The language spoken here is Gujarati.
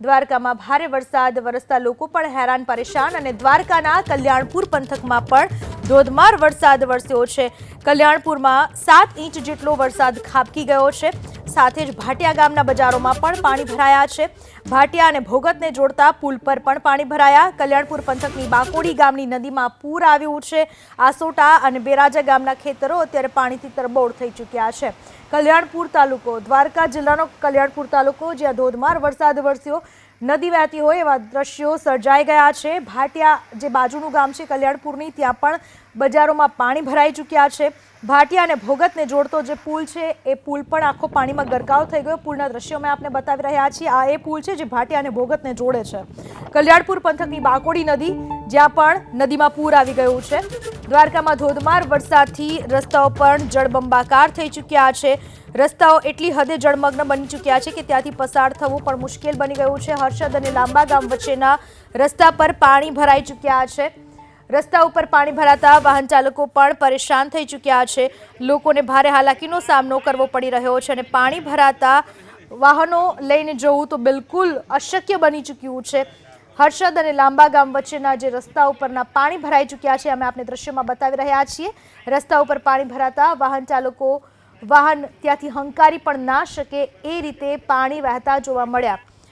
દ્વારકામાં ભારે વરસાદ, વરસતા લોકો પણ હેરાન, પરેશાન અને દ્વારકાના કલ્યાણપુર પંથકમાં પણ ધોધમાર વરસાદ વરસ્યો છે. કલ્યાણપુરમાં સાત ઇંચ જેટલો વરસાદ ખાબકી ગયો છે. સાથે જ ભાટિયા ગામના બજારોમાં પણ પાણી ભરાયા છે. ભાટિયા અને ભોગતને જોડતા પુલ પર પણ પાણી ભરાયા. કલ્યાણપુર પંથકની બાકોડી ગામની નદીમાં પૂર આવ્યું છે. આસોટા અને બેરાજા ગામના ખેતરો અત્યારે પાણીથી તરબોળ થઈ ચૂક્યા છે. કલ્યાણપુર તાલુકો, દ્વારકા જિલ્લાનો કલ્યાણપુર તાલુકો, જ્યાં ધોધમાર વરસાદ વરસ્યો. નદી વહેતી હોય એવા દ્રશ્યો સર્જાઈ ગયા છે. ભાટિયા જે બાજુનું ગામ છે કલ્યાણપુરની, ત્યાં પણ બજારોમાં પાણી ભરાઈ ચૂક્યા છે. ભાટિયા અને ભોગતને જોડતો જે પુલ છે, એ પુલ પણ આખો પાણીમાં ગરકાવ થઈ ગયો. પુલના દ્રશ્યો મેં આપને બતાવી રહ્યા છીએ. આ એ પુલ છે જે ભાટિયા અને ભોગતને જોડે છે. કલ્યાણપુર પંથકની બાકોડી નદી, જ્યાં પણ નદીમાં પૂર આવી ગયું છે. દ્વારકામાં ધોધમાર વરસાદથી રસ્તાઓ પણ જળબંબાકાર થઈ ચૂક્યા છે. રસ્તાઓ એટલી હદે જળમગ્ન બની ચૂક્યા છે કે ત્યાંથી પસાર થવું પણ મુશ્કેલ બની ગયું છે. હર્ષદ અને લાંબા ગામ વચ્ચેના રસ્તા પર પાણી ભરાઈ ચૂક્યા છે. રસ્તા ઉપર પાણી ભરાતા વાહન ચાલકો પણ પરેશાન થઈ ચૂક્યા છે. લોકોને ભારે હાલાકીનો સામનો કરવો પડી રહ્યો છે અને પાણી ભરાતા વાહનો લઈને જવું તો બિલકુલ અશક્ય બની ચૂક્યું છે. હર્ષદ અને લાંબા ગામ વચ્ચેના જે રસ્તા ઉપરના પાણી ભરાઈ ચૂક્યા છે, અમે આપણે દ્રશ્યમાં બતાવી રહ્યા છીએ. રસ્તા ઉપર પાણી ભરાતા વાહન ચાલકો વાહન ત્યાંથી હંકારી પણ ના શકે એ રીતે પાણી વહેતા જોવા મળ્યા.